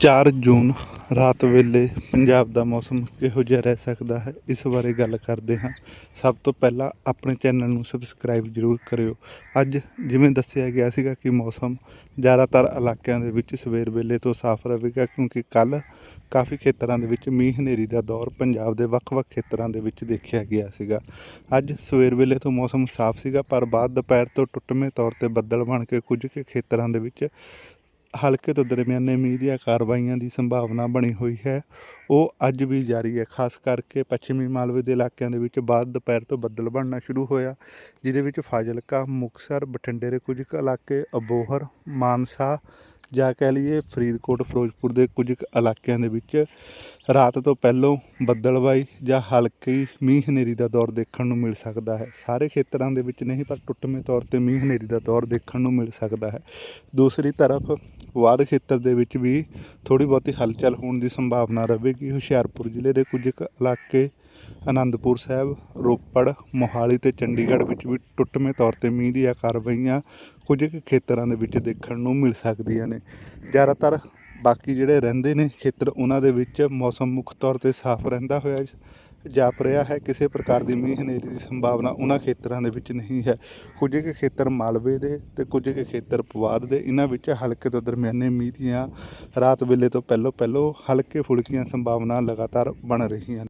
4 ਜੂਨ ਰਾਤ ਵੇਲੇ ਪੰਜਾਬ ਦਾ ਮੌਸਮ ਕਿਹੋ ਜਿਹਾ ਰਹਿ ਸਕਦਾ ਹੈ? ਇਸ ਬਾਰੇ ਗੱਲ ਕਰਦੇ ਹਾਂ। ਸਭ ਤੋਂ ਪਹਿਲਾਂ ਆਪਣੇ ਚੈਨਲ ਨੂੰ ਸਬਸਕ੍ਰਾਈਬ ਜ਼ਰੂਰ ਕਰਿਓ। ਅੱਜ ਜਿਵੇਂ ਦੱਸਿਆ ਗਿਆ ਸੀਗਾ ਕਿ ਮੌਸਮ ਜ਼ਿਆਦਾਤਰ ਇਲਾਕਿਆਂ ਦੇ ਵਿੱਚ ਸਵੇਰ ਵੇਲੇ ਤੋਂ ਸਾਫ਼ ਰਹੇਗਾ ਕਿਉਂਕਿ ਕੱਲ ਕਾਫੀ ਖੇਤਰਾਂ ਦੇ ਵਿੱਚ ਮੀਂਹ ਹਨੇਰੀ ਦਾ ਦੌਰ ਪੰਜਾਬ ਦੇ ਵੱਖ-ਵੱਖ ਖੇਤਰਾਂ ਦੇ ਵਿੱਚ ਦੇਖਿਆ ਗਿਆ ਸੀਗਾ। ਅੱਜ ਸਵੇਰ ਵੇਲੇ ਤੋਂ ਮੌਸਮ ਸਾਫ਼ ਸੀਗਾ ਪਰ ਬਾਅਦ ਦੁਪਹਿਰ ਤੋਂ ਟੁੱਟਵੇਂ ਤੌਰ ਤੇ ਬੱਦਲ ਬਣ ਕੇ ਕੁਝ ਕੁ ਖੇਤਰਾਂ ਦੇ ਵਿੱਚ ਹਲਕੇ ਤੋਂ ਦਰਮਿਆਨੇ ਮੀਂਹ ਦੀਆਂ ਕਾਰਵਾਈਆਂ ਦੀ ਸੰਭਾਵਨਾ ਬਣੀ ਹੋਈ ਹੈ। ਉਹ ਅੱਜ ਵੀ ਜਾਰੀ ਹੈ। ਖਾਸ ਕਰਕੇ ਪੱਛਮੀ ਮਾਲਵੇ ਦੇ ਇਲਾਕਿਆਂ ਦੇ ਵਿੱਚ ਬਾਅਦ ਦੁਪਹਿਰ ਤੋਂ ਬੱਦਲ ਬਣਨਾ ਸ਼ੁਰੂ ਹੋਇਆ, ਜਿਹਦੇ ਵਿੱਚ ਫਾਜ਼ਿਲਕਾ, ਮੁਕਤਸਰ, ਬਠਿੰਡੇ ਦੇ ਕੁਝ ਕੁ ਇਲਾਕੇ, ਅਬੋਹਰ, ਮਾਨਸਾ ਜਾਂ ਕਹਿ ਲਈਏ ਫਰੀਦਕੋਟ, ਫਿਰੋਜ਼ਪੁਰ ਦੇ ਕੁਝ ਕੁ ਇਲਾਕਿਆਂ ਦੇ ਵਿੱਚ ਰਾਤ ਤੋਂ ਪਹਿਲਾਂ ਬੱਦਲਵਾਈ ਜਾਂ ਹਲਕੀ ਮੀਂਹ ਹਨੇਰੀ ਦਾ ਦੌਰ ਦੇਖਣ ਨੂੰ ਮਿਲ ਸਕਦਾ ਹੈ। ਸਾਰੇ ਖੇਤਰਾਂ ਦੇ ਵਿੱਚ ਨਹੀਂ, ਪਰ ਟੁੱਟਵੇਂ ਤੌਰ ਤੇ ਮੀਂਹ ਹਨੇਰੀ ਦਾ ਦੌਰ ਦੇਖਣ ਨੂੰ ਮਿਲ ਸਕਦਾ ਹੈ। ਦੂਸਰੀ ਤਰਫ ਵਾਦ ਖੇਤਰ ਦੇ ਵਿੱਚ ਵੀ ਥੋੜੀ ਬਹੁਤੀ ਹਲਚਲ ਹੋਣ ਦੀ ਸੰਭਾਵਨਾ ਰਹੇਗੀ। ਹੁਸ਼ਿਆਰਪੁਰ ਜ਼ਿਲ੍ਹੇ ਦੇ ਕੁਝ ਕੁ ਇਲਾਕੇ ਅਨੰਦਪੁਰ ਸਾਹਿਬ, ਰੋਪੜ, ਮੋਹਾਲੀ ਤੇ ਚੰਡੀਗੜ੍ਹ ਵਿੱਚ ਵੀ ਟੁੱਟਵੇਂ ਤੌਰ ਤੇ ਮੀਂਹ ਦੀਆਂ ਕਾਰਵਾਈਆਂ ਕੁਝ ਕੁ ਖੇਤਰਾਂ ਦੇ ਵਿੱਚ ਦੇਖਣ ਨੂੰ ਮਿਲ ਸਕਦੀਆਂ ਨੇ। ਜ਼ਿਆਦਾਤਰ ਬਾਕੀ ਜਿਹੜੇ ਰਹਿੰਦੇ ਨੇ ਖੇਤਰ, ਉਹਨਾਂ ਦੇ ਵਿੱਚ ਮੌਸਮ ਮੁੱਖ ਤੌਰ ਤੇ ਸਾਫ਼ ਰਹਿੰਦਾ ਹੋਇਆ ਜਾਪ ਰਿਹਾ ਹੈ, ਕਿਸੇ ਪ੍ਰਕਾਰ ਦੀ ਮੀਂਹ ਹਨੇਰੀ ਦੀ ਸੰਭਾਵਨਾ ਉਹਨਾਂ ਖੇਤਰਾਂ ਦੇ ਵਿੱਚ ਨਹੀਂ ਹੈ। ਕੁਝ ਕੁ ਖੇਤਰ ਮਾਲਵੇ ਦੇ ਤੇ ਕੁਝ ਕੁ ਖੇਤਰ ਪੁਆਧ ਦੇ, ਇਹਨਾਂ ਵਿੱਚ ਹਲਕੇ ਤੋਂ ਦਰਮਿਆਨੇ ਮੀਂਹ ਦੀਆਂ ਰਾਤ ਵੇਲੇ ਤੋਂ ਪਹਿਲਾਂ ਪਹਿਲਾਂ ਹਲਕੇ ਫੁਲਕੀਆਂ ਸੰਭਾਵਨਾ ਲਗਾਤਾਰ ਬਣ ਰਹੀਆਂ ਨੇ।